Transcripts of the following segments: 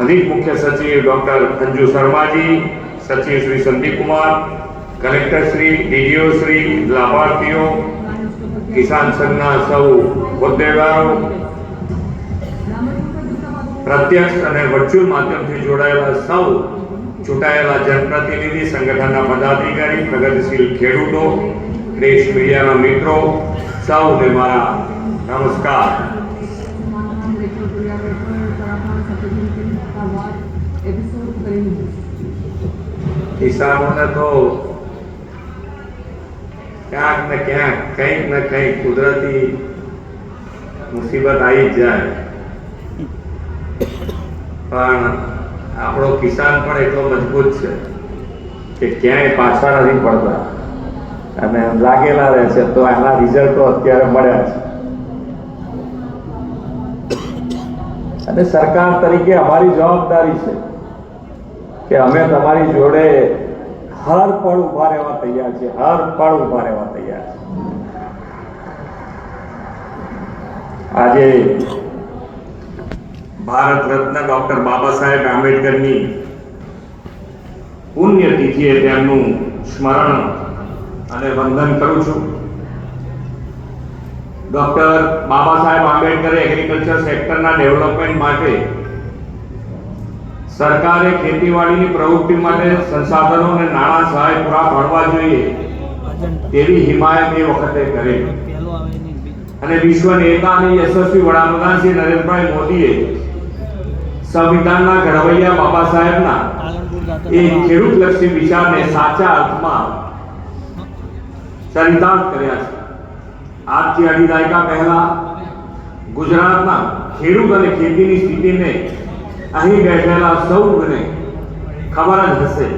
અધિક મુખ્ય સચિવ ડોક્ટર અંજુ શર્માજી, સચિવ શ્રી સંદીપ કુમાર, કલેક્ટર શ્રી, ડીડીઓ શ્રી, લાભાર્થીઓ, કિસાન સંઘના સૌ હોદ્દેદારો, પ્રત્યક્ષ અને વર્ચ્યુઅલ માધ્યમથી જોડાયેલા સૌ, ચૂંટાયેલા જનપ્રતિનિધિ, સંગઠનના પદાધિકારી, પ્રગતિશીલ ખેડૂતો, દેશ મીડિયાના મિત્રો, સૌને મારા નમસ્કાર. કિસાનોને તો ક્યાંક ને ક્યાંક, કંઈક ને કંઈક કુદરતી મુસીબત આવી જ જાય. પણ આપણો કિસાન પણ એટલો મજબૂત છે કે ક્યાંય પાછા નથી પડતા. અને લાગેલા રહે છે, તો એના રિઝલ્ટો અત્યારે મળ્યા છે અને સરકાર તરીકે અમારી જવાબદારી છે કે અમે તમારી જોડે હર પળ ઊભા રહેવા તૈયાર છે હર પળ ઊભા રહેવા તૈયાર છે આજે ભારત રત્ન ડોક્ટર બાબા સાહેબ આંબેડકરની ની તિથિએ તેમનું સ્મરણ અને વંદન કરું છું. Doctor Baba Saheb આંબેડકરે agriculture સેક્ટરના development માટે સરકારે ખેતીવાડીની પ્રવૃત્તિ માટે સંસાધનો અને નાણાં સહાય પૂરા પાડવા જોઈએ તેવી હિમાયત એ વખતે કરી. અને વિશ્વ નેતા યશસ્વી વડાપ્રધાન શ્રી નરેન્દ્રભાઈ મોદીએ સંવિધાનના ઘડવૈયા બાબા સાહેબના એ ખેડૂતલક્ષી વિચારને સાચા અર્થમાં ચરિતાર્થ કર્યા છે. આજથી અઢી દાયકા પહેલા ગુજરાતના ખેડૂત અને ખેતીની સ્થિતિને અહીં બેઠેલા સૌને ખબર જ હશે.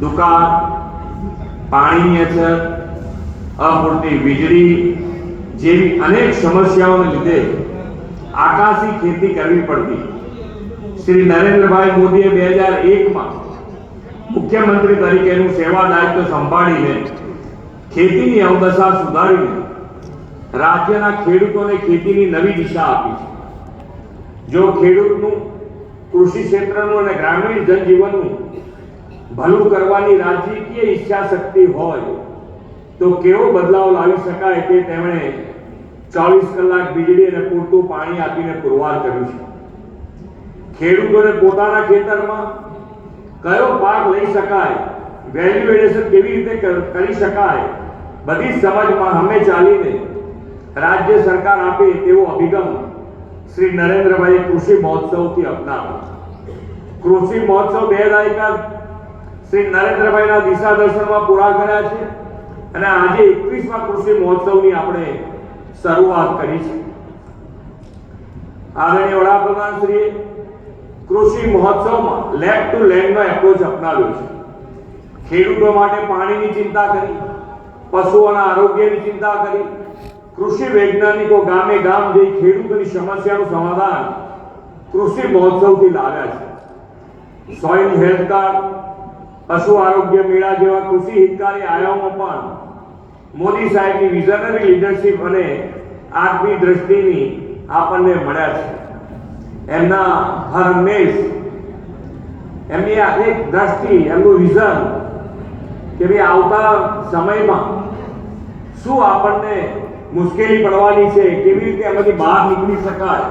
દુકાળ પાણીની અછત અપૂરતી વીજળી જેવી અનેક સમસ્યાઓને લીધે આકાશી ખેતી કરવી પડતી. શ્રી નરેન્દ્રભાઈ મોદીએ બે હજાર એકમાં મુખ્યમંત્રી તરીકેનું સેવા દાયિત્વ સંભાળીને ખેતીની અવદશા સુધારીને રાજ્યના ખેડૂતોને ખેતીની નવી દિશા આપી છે. જો ખેડૂતનું કૃષિ ક્ષેત્રનું અને ગ્રામીણ જનજીવનનું ભલું કરવાની રાજકીય ઈચ્છા શક્તિ હોય તો કેવો બદલાવ લાવી શકાય તે તેમણે ચોવીસ કલાક વીજળી અને પૂરતું પાણી આપીને પુરવાર કર્યું છે. ખેડૂતોને પોતાના ખેતરમાં કયો પાક લઈ શકાય વેલ્યુ કેવી રીતે કરી શકાય, બધી સમજમાં અમે ચાલીને રાજ્ય સરકાર આપે તેવો અભિગમ શ્રી નરેન્દ્રભાઈ કૃષિ મહોત્સવથી અપનાવ્યો કૃષિ મહોત્સવ બે દાયકા શ્રી નરેન્દ્રભાઈના દિશા દર્શનમાં પૂરા કર્યા છે અને આજે એકવીસમાં કૃષિ મહોત્સવની આપણે શરૂઆત કરી છે. આદરણીય વડાપ્રધાન શ્રી કૃષિ મહોત્સવમાં લેન્ડ ટુ લેન્ડનો એપ્રોચ અપનાવ્યો છે. ખેડૂતો માટે પાણીની ચિંતા કરી, પશુઓના આરોગ્યની ચિંતા કરી કૃષિ વૈજ્ઞાનિકો ગામે ગામ જઈ ખેડૂતોની સમસ્યાનું સમાધાન કૃષિ મહોત્સવથી લાવ્યા છે. સોઇલ હેલ્થ કાર્ડ પશુ આરોગ્ય મેળા જેવા કૃષિ હિતકારી આયામો પણ મોદી સાહેબની વિઝનરી લીડરશિપ અને આગવી દ્રષ્ટિની આપણને મળ્યા છે. એમના હર હંમેશ એમની એક દ્રષ્ટિ, એમનું વિઝન કે ભાઈ આવતા સમયમાં શું આપણને મુશ્કેલી પડવાની છે, કેવી રીતે એમાંથી બહાર નીકળી શકાય?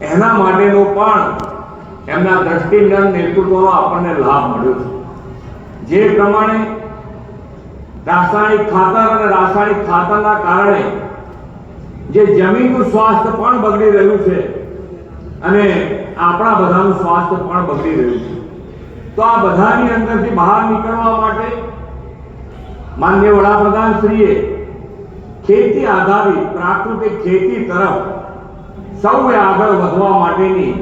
એના માટેનો પણ એમના દ્રષ્ટિજ્ઞાન નેતૃત્વનો આપણને લાભ મળ્યો છે. જે પ્રમાણે રાસાયણિક ખાતર અને રાસાયણિક ખાતરના કારણે જે જમીનનું સ્વાસ્થ્ય પણ બગડી રહ્યું છે અને આપણા બધાનું સ્વાસ્થ્ય પણ બગડી રહ્યું છે. તો આ બધાની અંદરથી બહાર નીકળવા માટે માન્ય વડાપ્રધાન શ્રીએ ખેતી આધારિત પ્રાકૃતિક ખેતી તરફ સૌએ આગળ વધવા માટેની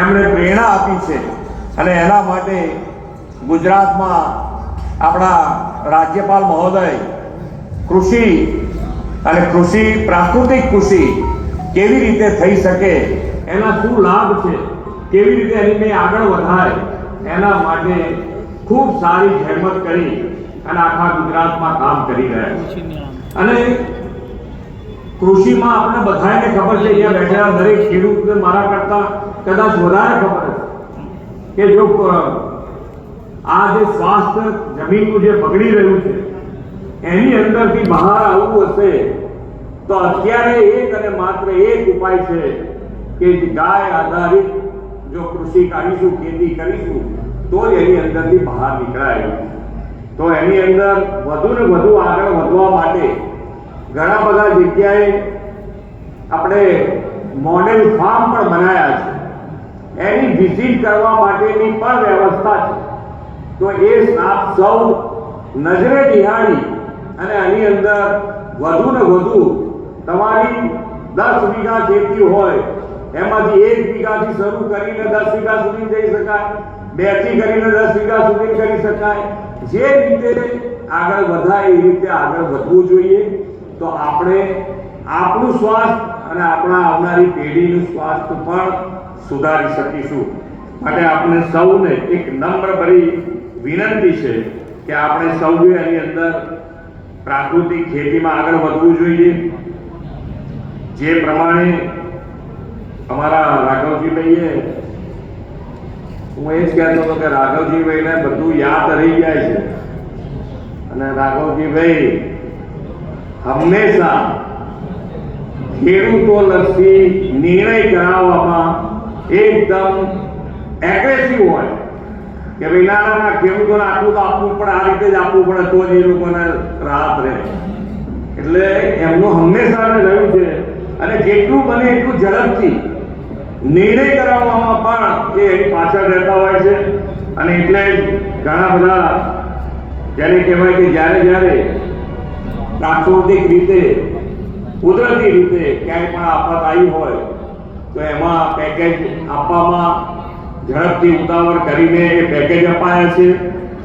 એમણે પ્રેરણા આપી છે. અને એના માટે ગુજરાતમાં આપણા રાજ્યપાલ મહોદય કૃષિ અને કૃષિ, પ્રાકૃતિક કૃષિ કેવી રીતે થઈ શકે, એના શું લાભ છે, કેવી રીતે એને આગળ વધાય, એના માટે ખૂબ સારી જહેમત કરી અને આખા ગુજરાતમાં કામ કરી રહ્યા છે. અને કૃષિમાં આપણે બધાને ખબર છે, અહીંયા બેઠેલા દરેક ખેડૂતને મારા કરતા કદાચ વધારે ખબર છે કે જો આ જે સ્વાસ્થ્ય જમીનનું જે બગડી રહ્યું છે, એની અંદરથી બહાર આવવું હશે, તો અત્યારે એક અને માત્ર એક ઉપાય છે કે ગાય આધારિત જો કૃષિ કાઢીશું, ખેતી કરીશું, તો એની અંદરથી બહાર નીકળાય. તો એની અંદર વધુ ને વધુ આગળ વધવા માટે ઘણા બધા જગ્યાએ આપણે મોડેલ ફાર્મ પણ બનાવ્યા છે. એની વિઝિટ કરવા માટેની પણ વ્યવસ્થા છે. તો એ આપ સૌ નજરે નિહાળી અને આની અંદર વધુ ને વધુ તમારી દસ વીઘા ખેતી હોય, એમાંથી એક વીઘાથી શરૂ કરીને દસ વીઘા સુધી જઈ શકાય બેથી કરીને દસ વીઘા સુધી કરી શકાય. જે રીતે આગળ વધાય એ રીતે આગળ વધવું જોઈએ, તો આપણે આપણું સ્વાસ્થ્ય અને આપણા આવનારી પેઢીનું સ્વાસ્થ્ય પણ સુધારી શકીશું. માટે આપણે સૌને એક નમ્ર ભરી વિનંતી છે કે આપણે સૌએ એની અંદર પ્રાકૃતિક ખેતીમાં આગળ વધવું જોઈએ. જે પ્રમાણે અમારા રાઘવજીભાઈએ હું એ જ કહેતો હતો કે રાઘવજીભાઈને બધું યાદ રહી જાય છે. અને રાઘવજીભાઈ હંમેશા ખેડૂતો લક્ષી નિર્ણય કરાવવામાં એકદમ એગ્રેસિવ હોય. કે ભાઈ, ના ના ના, ખેડૂતોને આટલું તો આપવું પડે, આ રીતે જ આપવું પડે, તો જ એ લોકોને રાહત રહે. એટલે એમનું હંમેશા રહ્યું છે. અને જેટલું બને એટલું ઝડપથી નિર્ણય કરાવવામાં પણ એ પાછળ રહેતા હોય છે. અને એટલે ઘણા બધા જેને કહેવાય કે જ્યારે જ્યારે પ્રાકૃતિક રીતે, કુદરતી રીતે ક્યાંય પણ આફત આવી હોય, તો એમાં પેકેજ આપવામાં ઝડપથી ઉતાવળ કરીને એ પેકેજ અપાયા છે.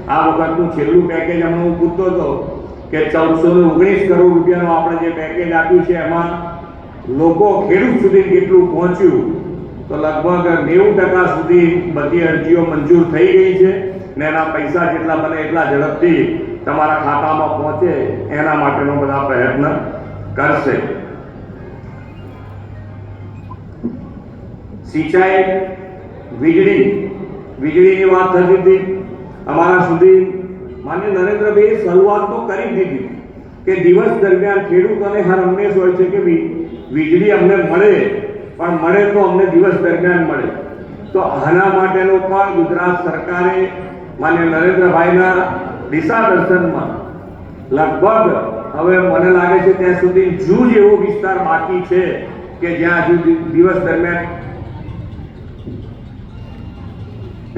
આ વખતનું છેલ્લું પેકેજ અમને હું પૂછતો હતો કે ચૌદસો ને ઓગણીસ કરોડ રૂપિયાનું આપણે જે પેકેજ આપ્યું છે, એમાં લોકો ખેડૂત સુધી કેટલું પહોંચ્યું તો લગભગ નેવું ટકા સુધી બધી અરજીઓ મંજૂર થઈ ગઈ છે ને એના પૈસા જેટલા બને એટલા ઝડપથી તમારા ખાતામાં પહોંચે એના માટેનો બધા પ્રયત્ન કરશે. સિંચાઈ, વીજળી, વીજળીની વાત થતી હતી. અમારા સુધી માન્ય નરેન્દ્રભાઈએ શરૂઆત તો કરી દીધી કે દિવસ દરમિયાન ખેડૂતોને હર હંમેશ હોય છે કે વીજળી અમને મળે પણ મળે તો અમને દિવસ દરમિયાન મળે. તો આના માટેનો પણ ગુજરાત સરકારે માન્ય નરેન્દ્રભાઈના દિશા દર્શનમાં લગભગ હવે મને લાગે છે ત્યાં સુધી જૂજ એવો વિસ્તાર બાકી છે કે જ્યાં હજુ દિવસ દરમિયાન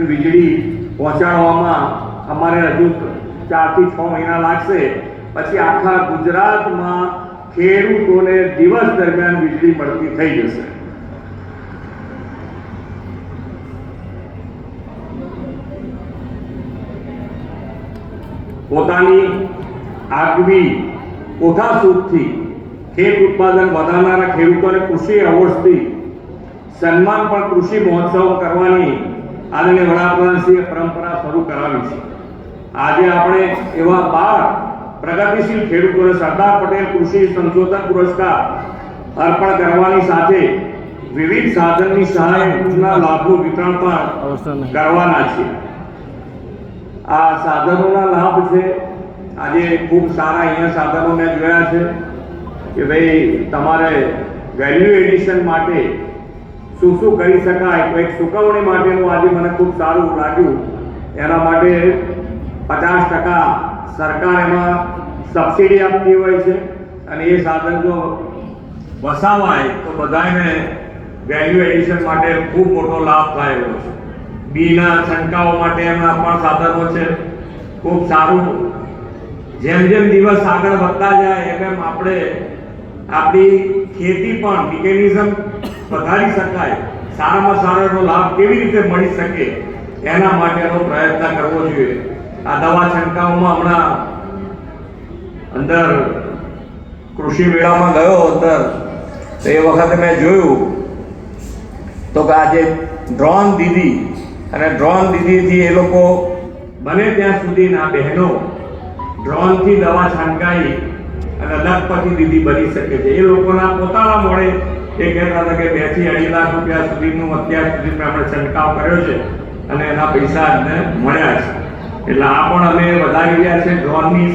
વીજળી પહોંચાડવામાં અમારે હજુ ચારથી છ મહિના લાગશે. પછી આખા ગુજરાતમાં ખેડૂતોને દિવસ દરમિયાન વીજળી મળતી થઈ જશે. પોતાની આગવી કોઠાસૂદથી ખેત ઉત્પાદન વધારનારા ખેડૂતોને કૃષિ એવોર્ડ્સથી સન્માન પણ કૃષિ મહોત્સવ કરવાની આદરણીય વડાપ્રધાનશ્રીએ પરંપરા શરૂ કરાવી છે. આજે આપણે એવા બાર પ્રગતિશીલ ખેડૂતોને સરદાર પટેલ કૃષિ સંશોધન પુરસ્કાર અર્પણ કરવાની સાથે વિવિધ સાધનની સહાયના લાભનું વિતરણ પણ કરવાના છે આ સાધનોના લાભ છે. આજે ખૂબ સારા અહીંયા સાધનો મેં જોયા છે કે ભાઈ તમારે વેલ્યુ એડિશન માટે શું શું કરી શકાય તો એક ચૂકવણી માટેનું આજે મને ખૂબ સારું લાગ્યું. એના માટે પચાસ ટકા સરકાર એમાં સબસિડી આપતી હોય છે અને એ સાધન જો વસાવાય તો બધાને વેલ્યુ એડિશન માટે ખૂબ મોટો લાભ થાય એવો છે. બીના શંકાઓ માટે એમના પણ સાધનો છે. ખૂબ સારું. જેમ જેમ દિવસ આગળ વધતા જાય, એમ એમ આપણે આપણી ખેતી પણ મિકેનિઝમ વધારી શકાય. સારામાં સારો એનો લાભ કેવી રીતે મળી શકે એના માટેનો પ્રયત્ન કરવો જોઈએ. આ દવા છંટકાવમાં હમણાં અંદર કૃષિ મેળામાં ગયો અંદર તો એ વખતે મેં જોયું. તો કે આજે ડ્રોન દીદી અને ડ્રોન દીદીથી એ લોકો બને ત્યાં સુધીના બહેનો ડ્રોનથી દવા છંટકાઈ અને લખપતિ દીદી બની શકે છે. એ લોકોના પોતાના મોડે એ કહેતા હતા કે બેથી અઢી લાખ રૂપિયા સુધીનું અત્યાર સુધી આપણે છંટકાવ કર્યો છે અને એના પૈસા અમને મળ્યા છે. એટલે આ પણ અમે વધારી રહ્યા છે. ડ્રોનની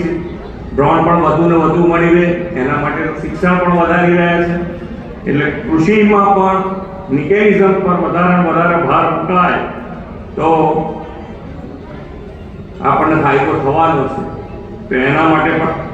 ડ્રોન પણ વધુ ને વધુ મળી રહે. એના માટેનું શિક્ષણ પણ વધારી રહ્યા છે. એટલે કૃષિમાં પણ મિકેનિઝમ પર વધારે વધારે ભાર મૂકાય તો આપણને ફાયદો થવાનો છે. તો એના માટે પણ